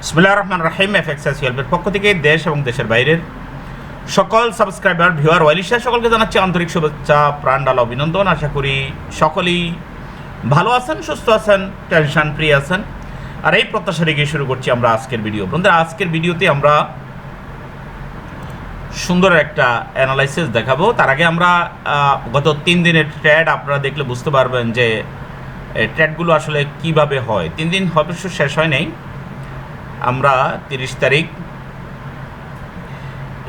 বিসমিল্লাহির রহমান রাহিম এফএক্সএস হেল্পের পক্ষ থেকে দেশ এবং দেশের বাইরের সকল সাবস্ক্রাইবার, ভিউয়ার ওয়ালিশা সকলকে জানাচ্ছি আন্তরিক শুভেচ্ছা, প্রাণ ডালা, অভিনন্দন। আশা করি সকলেই ভালো আছেন, সুস্থ আছেন, টেনশন ফ্রি আছেন। আর এই প্রত্যাশা রেখে শুরু করছি আমরা আজকের ভিডিও। বন্ধুরা, আজকের ভিডিওতে আমরা সুন্দর একটা অ্যানালাইসিস দেখাবো। তার আগে আমরা গত তিন দিনের ট্রেড আপনারা দেখলে বুঝতে পারবেন যে ট্রেডগুলো আসলে কীভাবে হয়। তিন দিন অবশ্য শেষ হয় নাই। আমরা তিরিশ তারিখ।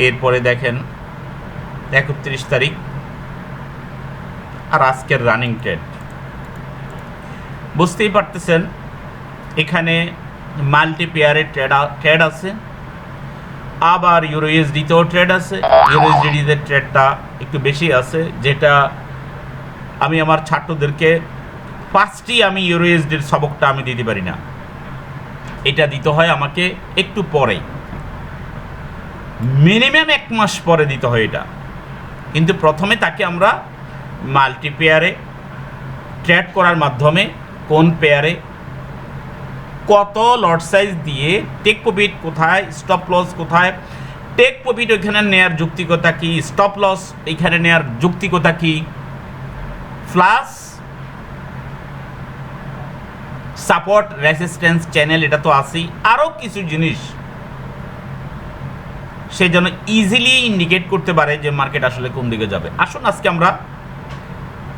এরপরে দেখেন, একত্রিশ তারিখ, আর আজকের রানিং ট্রেড বুঝতেই পারতেছেন, এখানে মাল্টি পেয়ারের ট্রেড ট্রেড আছে। আবার ইউরো ট্রেড আছে। ইউরো ট্রেডটা একটু বেশি আছে, যেটা আমি আমার ছাত্রদেরকে পাঁচটি আমি ইউরো সবকটা আমি দিতে পারি না। এটা দিতে হয় আমাকে একটু পরে মিনিমাম এক মাস পরে দিতে হয় এটা। কিন্তু প্রথমে তাকে আমরা মাল্টিপেয়ারে ট্রেড করার মাধ্যমে কোন পেয়ারে কত লট সাইজ দিয়ে টেক প্রফিট কোথায় স্টপ লস কোথায় টেক প্রফিট ওইখানে নেয়ার যুক্তিকতা কি স্টপ লস এখানে নেয়ার যুক্তিকতা কি প্লাস সাপোর্ট রেসিস্ট্যান্স চ্যানেল এটা তো আছেই। আরও কিছু জিনিস সে যেন ইজিলি ইন্ডিকেট করতে পারে যে মার্কেট আসলে কোন দিকে যাবে। আসুন আজকে আমরা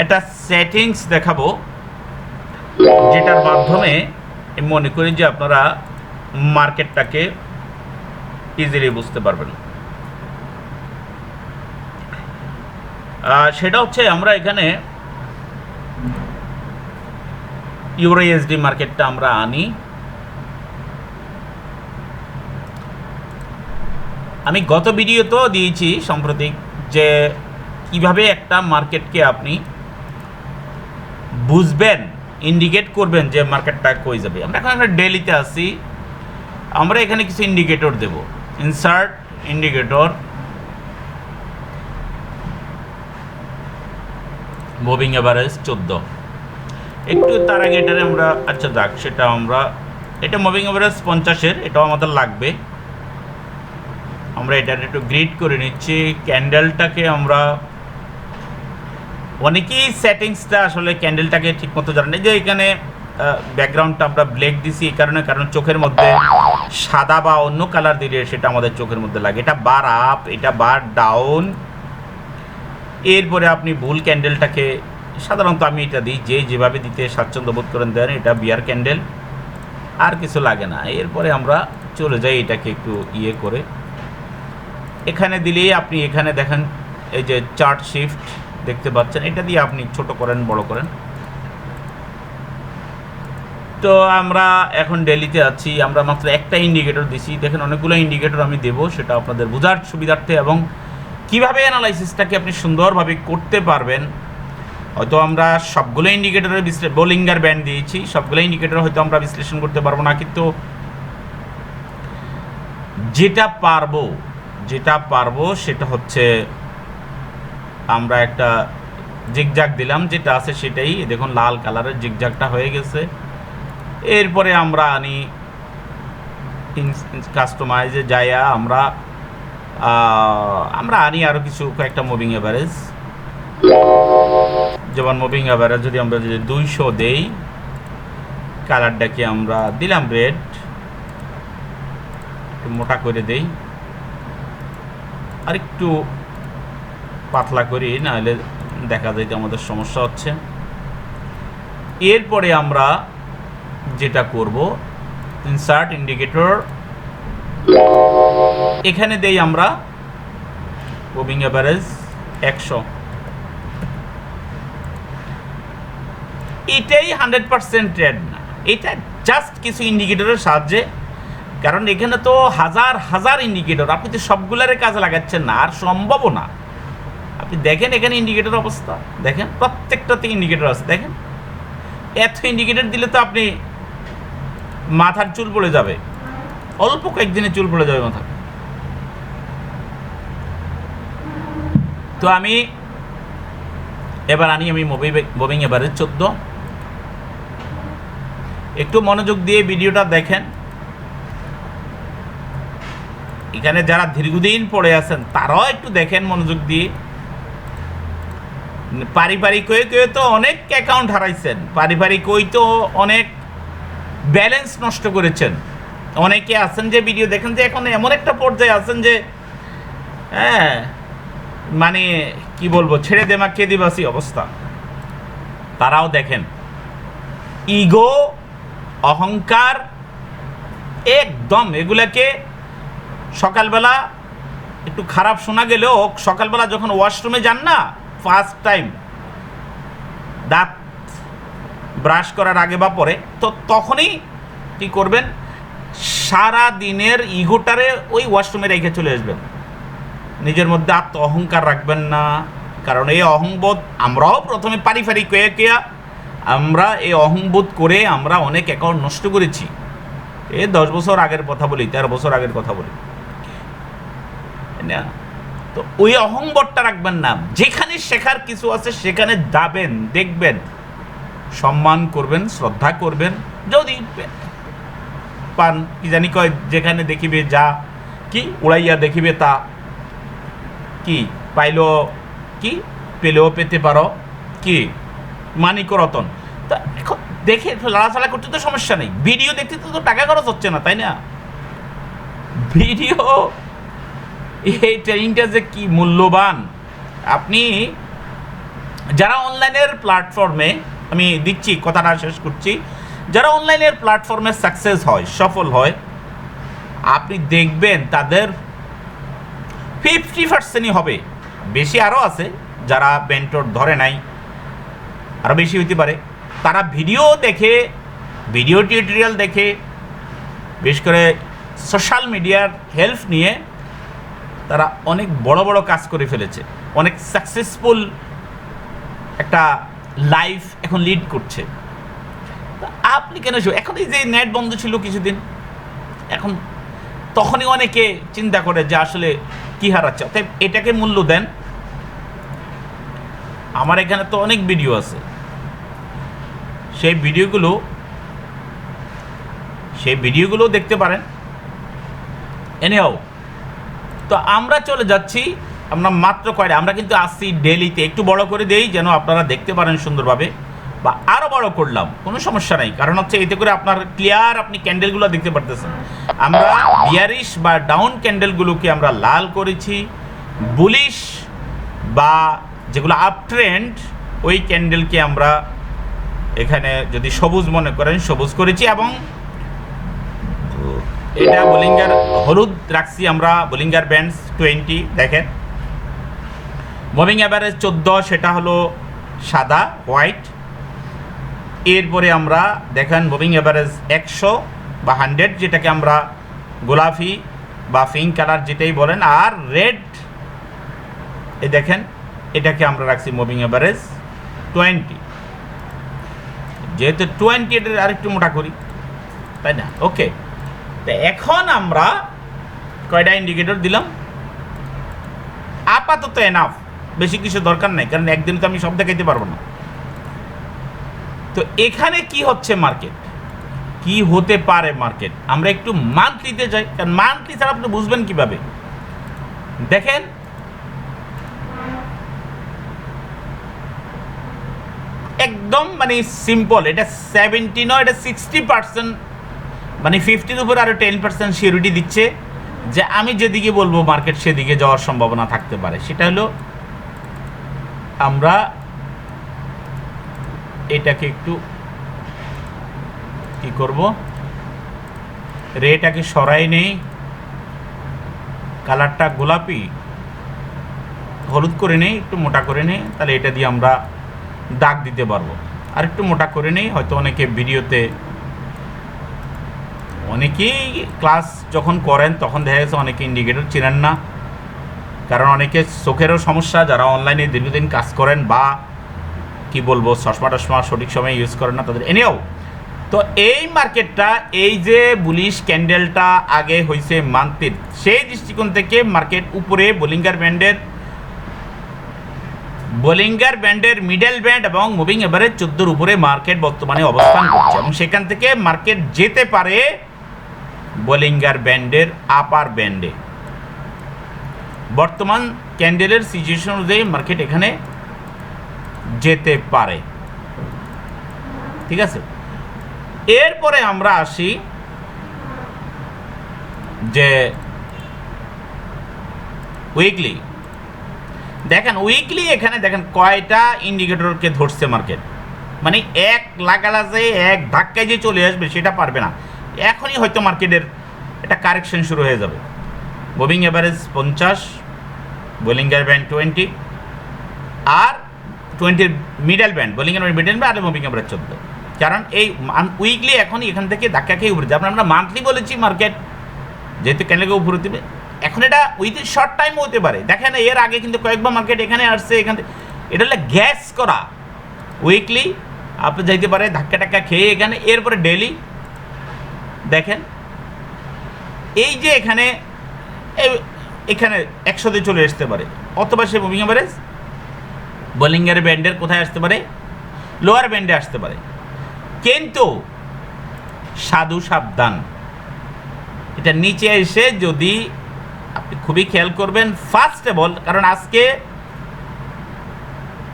একটা সেটিংস দেখাবো, যেটার মাধ্যমে মনে করি যে আপনারা মার্কেটটাকে ইজিলি বুঝতে পারবেন। সেটা হচ্ছে আমরা এখানে ইউরো এসডি মার্কেটটা আমরা আনি। আমি গত ভিডিওতেও দিয়েছি সাম্প্রতিক যে কীভাবে একটা মার্কেটকে আপনি বুঝবেন, ইন্ডিকেট করবেন যে মার্কেটটা কই যাবে। আমরা এখন একটা ডেলিতে আসি আমরা এখানে কিছু ইন্ডিকেটর দেব। ইনসার্ট, ইন্ডিকেটর মুভিং এভারেজ চোদ্দ। একটু তার আগে এটারে আমরা আচ্ছা যাক, সেটা আমরা, এটা মুভিং এভারেজ পঞ্চাশের, এটাও আমাদের লাগবে। আমরা এটার একটু গ্রিড করে নিচ্ছি ক্যান্ডেলটাকে আমরা, অনেকেই সেটিংসটা আসলে ক্যান্ডেলটাকে ঠিকমতো জানেন যে এখানে ব্যাকগ্রাউন্ডটা আমরা ব্ল্যাক দিছি এই কারণে, কারণ চোখের মধ্যে সাদা বা অন্য কালার দিলে সেটা আমাদের চোখের মধ্যে লাগে। এটা বার আপ এটা বার ডাউন এরপরে আপনি ভুল ক্যান্ডেলটাকে সাধারণত আমি এটা দিই, যে যেভাবে দিতে স্বাচ্ছন্দ্য বোধ করেন দেন, এটা বিয়ার ক্যান্ডেল। আর কিছু লাগে না। এরপরে আমরা চলে যাই এটাকে একটু ইয়ে করে। এখানে দিলেই আপনি এখানে দেখেন, এই যে চার্ট শিফট দেখতে পাচ্ছেন। এটা দিয়ে আপনি ছোট করেন, বড় করেন। তো আমরা এখন ডেলিতে আছি। আমরা মাত্র একটা ইন্ডিকেটর দিছি। দেখেন অনেকগুলো ইন্ডিকেটর আমি দেব, সেটা আপনাদের বোঝার সুবিধার্থে এবং কীভাবে অ্যানালাইসিসটাকে আপনি সুন্দরভাবে করতে পারবেন হয়তো আমরা সবগুলো ইন্ডিকেটরের বিশ্লে বোলিঙ্গার ব্যান্ড দিয়েছি, সবগুলো ইন্ডিকেটর হয়তো আমরা বিশ্লেষণ করতে পারব না, কিন্তু যেটা পারব যেটা পারব সেটা হচ্ছে আমরা একটা জিগজাগ দিলাম, যেটা আছে সেটাই। দেখুন, লাল কালারের জিগজাগটা হয়ে গেছে। এরপরে আমরা আনি কাস্টমাইজে যাইয়া আমরা আমরা আনি আরও কিছু, কয়েকটা মুভিং এভারেজ যেমন মুভিং এভারেজ যদি আমরা যদি দুইশো দেই কালারটাকে আমরা দিলাম রেড একটু মোটা করে দেই আর একটু পাতলা করি, নাহলে দেখা যায় যে আমাদের সমস্যা হচ্ছে। এরপরে আমরা যেটা করব ইনসার্ট ইন্ডিকেটর এখানে দেই আমরা মুভিং এভারেজ একশো। এটাই হান্ড্রেড পার্সেন্ট ট্রেড না। এটা জাস্ট কিছু ইন্ডিকেটরের সাহায্যে। কারণ এখানে তো হাজার হাজার ইন্ডিকেটর আপনি তো সবগুলারে কাজে লাগাচ্ছেন না, আর সম্ভবও না। আপনি দেখেন এখানে ইন্ডিকেটর অবস্থা। দেখেন প্রত্যেকটাতে ইন্ডিকেটর আছে। দেখেন। এত ইন্ডিকেটর দিলে তো আপনি মাথার চুল পড়ে যাবে। অল্প কয়েকদিনে চুল পড়ে যাবে মাথা তো আমি, এবার আনি আমি মুভি মুভিং এবারে চোদ্দ। একটু মনোযোগ দিয়ে ভিডিওটা দেখেন। এখানে যারা দীর্ঘদিন পড়ে আছেন, তারাও একটু দেখেন মনোযোগ দিয়ে। পারিবারিক হয়ে কেউ তো অনেক অ্যাকাউন্ট হারাইছেন, পারিবারিক ওই তো অনেক ব্যালেন্স নষ্ট করেছেন। অনেকে আছেন যে ভিডিও দেখেন যে এখন এমন একটা পর্যায়ে আছেন যে হ্যাঁ মানে কি বলব, ছেড়ে দেমা কেদিবাসী অবস্থা। তারাও দেখেন। ইগো অহংকার একদম এগুলাকে সকালবেলা একটু খারাপ শোনা গেলেও সকালবেলা যখন ওয়াশরুমে যান না ফার্স্ট টাইম দাঁত ব্রাশ করার আগে বা পরে, তো তখনই কি করবেন? সারা দিনের ইগোটারে ওই ওয়াশরুমে রেখে চলে আসবেন। নিজের মধ্যে আত্ম অহংকার রাখবেন না। কারণ এই অহংবোধ আমরাও প্রথমে পারিবারিক হয়ে কেয়া আমরা এই অহংবোধ করে আমরা অনেক অ্যাকাউন্ট নষ্ট করেছি। এ দশ বছর আগের কথা বলি, তেরো বছর আগের কথা বলি। না। তো ওই অহংবোধটা রাখবেন না। যেখানে শেখার কিছু আছে, সেখানে যাবেন, দেখবেন। সম্মান করবেন, শ্রদ্ধা করবেন। যদি পান, কি জানি কয়, যেখানে দেখিবে যা, কি উড়াইয়া দেখিবে তা। কি পাইল, কি পেলেও পেতে পারো, কি মানিক রতন তা এখন দেখে লাড়াচাড়া করতে তো সমস্যা নেই। ভিডিও দেখতে তো টাকা খরচ হচ্ছে না, তাই না? ভিডিও এই ট্রেনিংটা যে কি মূল্যবান। আপনি যারা অনলাইনের প্ল্যাটফর্মে, আমি দিচ্ছি, কথাটা শেষ করছি, যারা অনলাইনের প্ল্যাটফর্মে সাকসেস হয়, সফল হয়, আপনি দেখবেন তাদের ফিফটি পার্সেন্টই হবে। বেশি আরও আছে, যারা বেন্টর ধরে নাই। আরও বেশি হইতে পারে। তারা ভিডিও দেখে, ভিডিও টিউটোরিয়াল দেখে, বিশেষ করে সোশ্যাল মিডিয়ার হেল্প নিয়ে তারা অনেক বড় বড় কাজ করে ফেলেছে। অনেক সাকসেসফুল একটা লাইফ এখন লিড করছে। আপনি কেন এখন এই যে নেট বন্ধ ছিল কিছুদিন, এখন তখনই অনেকে চিন্তা করে যে আসলে কি হারাচ্ছে? অতএব এটাকে মূল্য দেন। আমার এখানে তো অনেক ভিডিও আছে। সেই ভিডিওগুলো সেই ভিডিওগুলো দেখতে পারেন। এনিহাও তো আমরা চলে যাচ্ছি, আমরা মাত্র কয়টা, আমরা কিন্তু আসছি ডেলিতে একটু বড় করে দেই যেন আপনারা দেখতে পারেন সুন্দরভাবে, বা আরও বড় করলাম, কোনো সমস্যা নাই, কারণ হচ্ছে এতে করে আপনার ক্লিয়ার আপনি ক্যান্ডেলগুলো দেখতে পারতেছেন। আমরা বিয়ারিশ বা ডাউন ক্যান্ডেলগুলোকে আমরা লাল করেছি বুলিশ বা যেগুলো আপ ট্রেন্ড ওই ক্যান্ডেলকে আমরা এখানে যদি সবুজ মনে করেন, সবুজ করেছি এবং এটা বোলিঙ্গার হলুদ রাখছি আমরা বোলিঙ্গার ব্যান্ডস টোয়েন্টি দেখেন। মুভিং অ্যাভারেজ চোদ্দ, সেটা হলো সাদা হোয়াইট এরপরে আমরা দেখেন মুভিং অ্যাভারেজ একশো বা হান্ড্রেড যেটাকে আমরা গোলাপি বা পিঙ্ক কালার যেটাই বলেন। আর রেড এ দেখেন, এটাকে আমরা রাখছি মুভিং অ্যাভারেজ টোয়েন্টি যেহেতু টোয়েন্টি এটার আরেকটু মোটা করি, তাই না? ওকে তো এখন আমরা কয়টা ইন্ডিকেটর দিলাম? আপাতত এনাফ বেশি কিছু দরকার নাই, কারণ একদিন তো আমি সব দেখাইতে পারব না। তো এখানে কি হচ্ছে মার্কেট কি হতে পারে মার্কেট আমরা একটু মান্থলিতে যাই, কারণ মান্থলি ছাড়া আপনি বুঝবেন কীভাবে? দেখেন একদম মানে সিম্পল এটা সেভেন্টি নয়, এটা সিক্সটি পার্সেন্ট মানে ফিফটির উপরে আরও টেন পার্সেন্ট সিউরিটি দিচ্ছে যে আমি যেদিকে বলব মার্কেট সেদিকে যাওয়ার সম্ভাবনা থাকতে পারে। সেটা হলো আমরা এটাকে একটু কি করব? রেটাকে সরাই নেই। কালারটা গোলাপি, হলুদ করে নেই, একটু মোটা করে নেই, তাহলে এটা দিয়ে আমরা দাগ দিতে পারব। আর একটু মোটা করে নেই, হয়তো অনেকে ভিডিওতে অনেকেই ক্লাস যখন করেন, তখন দেখা গেছে অনেকে ইন্ডিকেটর চেনেন না। কারণ অনেকে চোখেরও সমস্যা, যারা অনলাইনে দীর্ঘদিন কাজ করেন বা কি বলব, চশমা টশমা সঠিক সময়ে ইউজ করেন না তাদের। এনেও তো এই মার্কেটটা, এই যে বুলিশ ক্যান্ডেলটা আগে হয়েছে মান্থের সেই দৃষ্টিকোণ থেকে মার্কেট উপরে বোলিঙ্গার ব্যান্ডের বোলিঙ্গার ব্যান্ডের মিডল ব্যান্ড এবং মুভিং এভারেজ চোদ্দোর উপরে মার্কেট বর্তমানে অবস্থান করছে এবং সেখান থেকে মার্কেট যেতে পারে বোলিঙ্গার ব্যান্ডের আপার ব্যান্ডে। বর্তমান ক্যান্ডেলের সিচুয়েশন অনুযায়ী মার্কেট এখানে যেতে পারে। ঠিক আছে? এরপরে আমরা আসি যে উইকলি দেখেন উইকলি এখানে দেখেন কয়টা ইন্ডিকেটরকে ধরছে মার্কেট মানে এক লাগালা যে, এক ধাক্কায় যে চলে আসবে সেটা পারবে না। এখনই হয়তো মার্কেটের একটা কারেকশন শুরু হয়ে যাবে। মুভিং অ্যাভারেজ পঞ্চাশ বোলিঙ্গার ব্যান্ড টোয়েন্টি আর টোয়েন্টির মিডল ব্যান্ড বোলিং বোলিংয়ের মিডল ব্যান্ড আর মুভিং অ্যাভারেজ চোদ্দ কারণ এই উইকলি এখনই এখান থেকে ধাক্কা খেয়ে উপরে যাবে। আমরা মান্থলি বলেছি মার্কেট যেহেতু ক্যান্ডেলকে উপরে দেবে। এখন এটা উইথিন শর্ট টাইম হতে পারে। দেখেন, এর আগে কিন্তু কয়েকবার মার্কেট এখানে আসছে, এখান থেকে এটা হলো গ্যাস করা। উইকলি আপনি যাইতে পারে, ধাক্কা টাক্কা খেয়ে এখানে, এরপরে ডেলি দেখেন। এই যে এখানে এখানে একশোতে চলে আসতে পারে। অথবা সে মুভিং অ্যাভারেজ বোলিংয়ের ব্যান্ডের কোথায় আসতে পারে? লোয়ার ব্যান্ডে আসতে পারে। কিন্তু, সাধু সাবধান। এটা নিচে এসে যদি আপনি খুবই খেয়াল করবেন ফার্স্ট অফ কারণ আজকে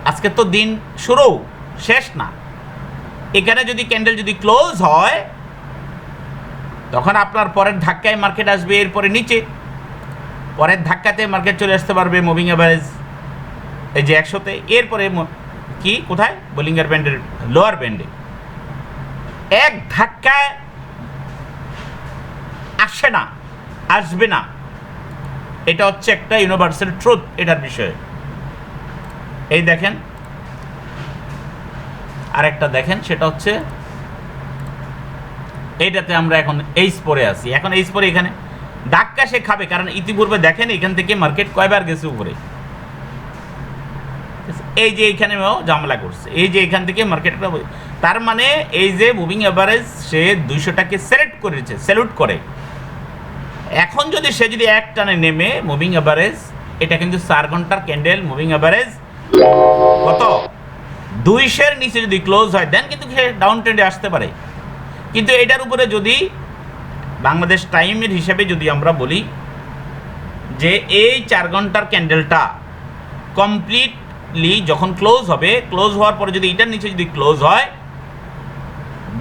আজকে তো দিন শুরু, শেষ না। এখানে যদি ক্যান্ডেল যদি ক্লোজ হয়, তখন আপনার পরের ধাক্কায় মার্কেট আসবে, এরপরে নিচে। পরের ধাক্কাতে মার্কেট চলে আসতে পারবে মুভিং অ্যাভারেজ এই যে একশোতে। এরপরে কি, কোথায়? বোলিংয়ের ব্যান্ডের লোয়ার ব্যান্ডে এক ধাক্কায় আসে না, আসবে না। এটা হচ্ছে একটা ইউনিভার্সাল ট্রুথ এটার বিষয়ে। এই দেখেন। আরেকটা দেখেন, সেটা হচ্ছে এইটাতে আমরা এখন এইচ পরে আছি। এখন এইচ পরে এখানে ধাক্কা সে খাবে, কারণ ইতিপূর্বে দেখেন এখান থেকে মার্কেট কয়বার গেছে উপরে। এই যে এইখানেও ঝামেলা করছে, এই যে এখান থেকে মার্কেটটা তার মানে এই যে মুভিং অ্যাভারেজ সে দুইশোটাকে সেলেক্ট করেছে স্যালুট করে। এখন যদি সে যদি এক টানে নেমে মুভিং অ্যাভারেজ এটা কিন্তু চার ঘণ্টার ক্যান্ডেল মুভিং অ্যাভারেজ কত? দুইশের নিচে যদি ক্লোজ হয় দেন কিন্তু সে ডাউন ট্রেন্ডে আসতে পারে। কিন্তু এটার উপরে যদি বাংলাদেশ টাইমের হিসাবে যদি আমরা বলি যে এই চার ঘণ্টার ক্যান্ডেলটা কমপ্লিটলি যখন ক্লোজ হবে ক্লোজ হওয়ার পরে যদি এটার নিচে যদি ক্লোজ হয়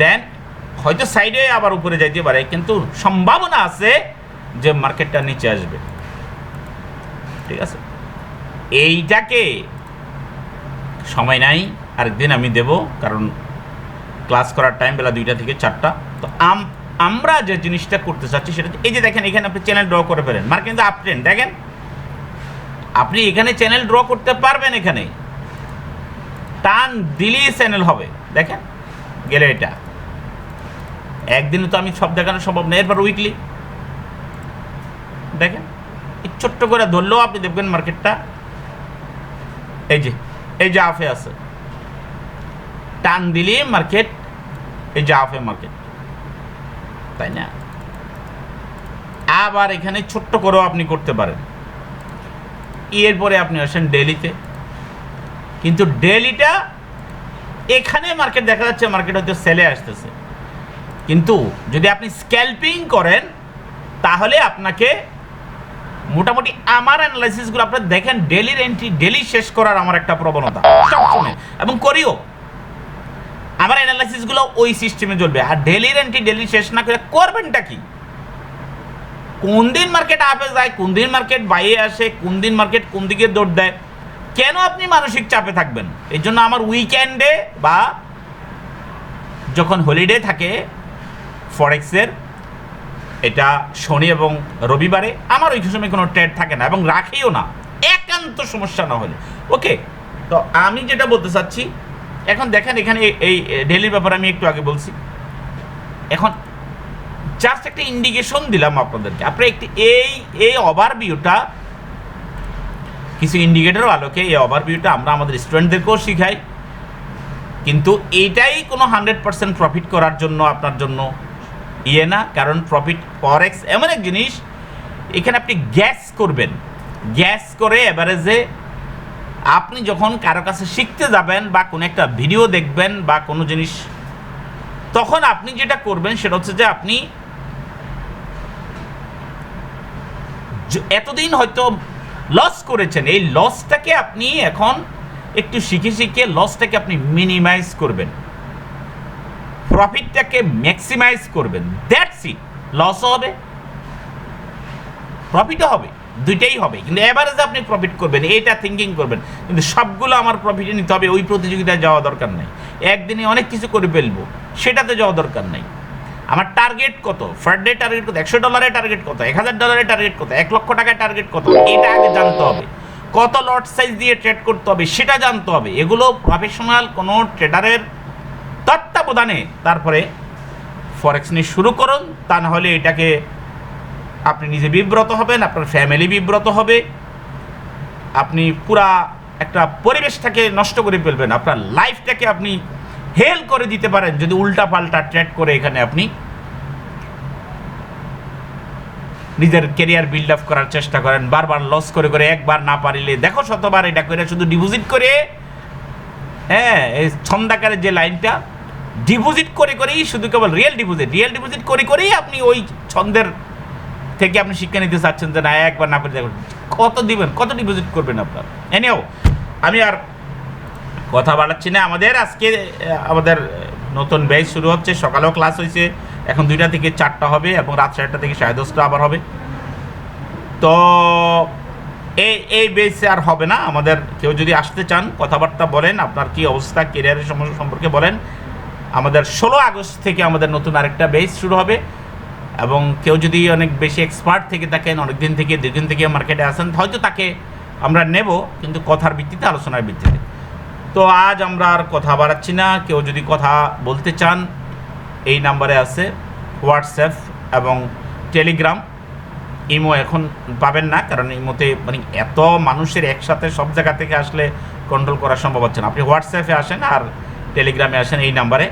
দেন হয়তো সাইডে আবার উপরে যাইতে পারে। কিন্তু সম্ভাবনা আছে যে মার্কেটটা নিচে আসবে। ঠিক আছে? এইটাকে সময় নাই, আরেকদিন আমি দেব, কারণ ক্লাস করার টাইম বেলা দুইটা থেকে চারটা। তো আম, আমরা যে জিনিসটা করতে চাচ্ছি সেটা এই যে দেখেন, এখানে আপনি চ্যানেল ড্র করে ফেলেন। মার্কেট কিন্তু দেখেন। আপনি এখানে চ্যানেল ড্র করতে পারবেন এখানে। টান দিলেই চ্যানেল হবে, দেখেন? গেলে এটা। একদিনে তো আমি সব দেখানো সম্ভব না, এরপর উইকলি দেখেন ছোট্ট করে ধরলেও আপনি দেখবেন মার্কেটটা এই যে এই যে আফে আছে। টান দিলে মার্কেট, এই যে আফে মার্কেট, তাই না? আবার এখানে ছোট্ট করেও আপনি করতে পারেন। এরপরে আপনি আসেন ডেলিতে কিন্তু ডেলিটা এখানে মার্কেট দেখা যাচ্ছে, মার্কেট হয়তো সেলে আসতেছে। কিন্তু যদি আপনি স্ক্যাল্পিং করেন, তাহলে আপনাকে মোটামুটি আমার অ্যানালাইসিসগুলো আপনারা দেখেন ডেলির এন্ট্রি ডেলি শেষ করার আমার একটা প্রবণতা সবসময় এবং করিও। আমার অ্যানালাইসিসগুলো ওই সিস্টেমে চলবে। আর ডেলির এন্ট্রি ডেলি শেষ না করে করবেনটা কি? কোন দিন মার্কেট আপে যায়, কোন দিন মার্কেট বাইরে আসে, কোন দিন মার্কেট কোন দিকে দৌড় দেয়, কেন আপনি মানসিক চাপে থাকবেন? এর জন্য আমার উইকেন্ডে বা যখন হলিডে থাকে ফরেক্সের এটা শনি এবং রবিবারে। আমার ওই সময় কোনো ট্রেড থাকে না এবং রাখিও না। একান্ত সমস্যা না হলে। ওকে তো আমি যেটা বলতে চাচ্ছি, এখন দেখেন এখানে এই- ডেলির ব্যাপারে আমি একটু আগে বলছি। এখন জাস্ট একটা ইন্ডিকেশন দিলাম আপনাদেরকে। আপনি একটি এই এই ওভারভিউটা কিছু ইন্ডিকেটর আলোকে এই ওভারভিউটা আমরা আমাদের স্টুডেন্টদেরকেও শিখাই। কিন্তু এটাই কোনো হান্ড্রেড পার্সেন্ট প্রফিট করার জন্য আপনার জন্য ইয়ে না, কারণ প্রফিট ফরেক্স এমন এক জিনিস, এখানে আপনি গ্যাস করবেন। গ্যাস করে এভারেজে আপনি যখন কারও কাছে শিখতে যাবেন বা কোনো একটা ভিডিও দেখবেন বা কোনো জিনিস, তখন আপনি যেটা করবেন সেটা হচ্ছে যে আপনি এতদিন হয়তো লস করেছেন, এই লসটাকে আপনি এখন একটু শিখে শিখে লসটাকে আপনি মিনিমাইজ করবেন। প্রফিটটাকে ম্যাক্সিমাইজ করবেন। দ্যাটস ইট লসও হবে প্রফিটও হবে, দুইটাই হবে। কিন্তু এভারেজে আপনি প্রফিট করবেন এইটা থিঙ্কিং করবেন। কিন্তু সবগুলো আমার প্রফিটে নিতে হবে, ওই প্রতিযোগিতায় যাওয়া দরকার নেই। একদিনে অনেক কিছু করে ফেলব, সেটাতে যাওয়া দরকার নেই। আমার টার্গেট কত? ফার ডে টার্গেট কত? একশো ডলারের টার্গেট কত? এক হাজার ডলারের টার্গেট কত? এক লক্ষ টাকার টার্গেট কত? এটা আগে জানতে হবে। কত লট সাইজ দিয়ে ট্রেড করতে হবে, সেটা জানতে হবে। এগুলো প্রফেশনাল কোনো ট্রেডারের তত্ত্বাবধানে তারপরে ফরেক্স নিয়ে শুরু করুন, তা না হলে এটাকে আপনি নিজে বিব্রত হবেন, আপনার ফ্যামিলি বিব্রত হবে। আপনি পুরা একটা পরিবেশটাকে নষ্ট করে ফেলবেন, আপনার লাইফটাকে আপনি হেল করে দিতে পারেন, যদি উল্টা পাল্টা ট্রেড করে এখানে আপনি নিজের কেরিয়ার বিল্ড আপ করার চেষ্টা করেন, বারবার লস করে করে একবার না পারিলে। দেখো শতবার এটা করে শুধু ডিপোজিট করে হ্যাঁ এই ছন্দাকারের যে লাইনটা ডিপোজিট করে করেই, শুধু কেবল রিয়েল ডিপোজিট রিয়েল ডিপোজিট করে করেই আপনি ওই ছন্দের থেকে আপনি শিক্ষা নিতে চাচ্ছেন যে না, একবার না পেরে কত দিবেন? কত ডিপোজিট করবেন আপনার? এনেও আমি আর কথা বাড়াচ্ছি না। আমাদের আজকে আমাদের নতুন ব্যাচ শুরু হচ্ছে। সকালেও ক্লাস হয়েছে। এখন দুইটা থেকে চারটা হবে এবং রাত চারটা থেকে সাড়ে দশটা আবার হবে। তো এই এই বেসে আর হবে না। আমাদের কেউ যদি আসতে চান, কথাবার্তা বলেন, আপনার কি অবস্থা কেরিয়ারের সম্পর্কে বলেন। আমাদের ষোলো আগস্ট থেকে আমাদের নতুন আরেকটা বেস শুরু হবে। এবং কেউ যদি অনেক বেশি এক্সপার্ট থেকে থাকেন অনেক দিন থেকে, দুদিন থেকে মার্কেটে আসেন, হয়তো তাকে আমরা নেব, কিন্তু কথার ভিত্তিতে, আলোচনার ভিত্তিতে। তো আজ আমরা আর কথা বাড়াচ্ছি না। কেউ যদি কথা বলতে চান, এই নাম্বারে আছে হোয়াটসঅ্যাপ এবং টেলিগ্রাম ইমো এখন পাবেন না, কারণ ইমোতে মানে এত মানুষের একসাথে সব জায়গা থেকে আসলে কন্ট্রোল করা সম্ভব হচ্ছে না। আপনি হোয়াটসঅ্যাপে আসেন আর টেলিগ্রামে আসেন এই নাম্বারে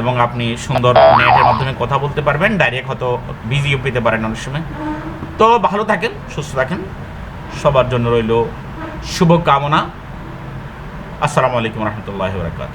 এবং আপনি সুন্দর নেটের মাধ্যমে কথা বলতে পারবেন ডাইরেক্ট হয়তো বিজিও পেতে পারেন অনেক সময়। তো ভালো থাকেন, সুস্থ থাকেন। সবার জন্য রইল শুভকামনা। আসসালামু আলাইকুম রহমতুল্লাহ বরকাত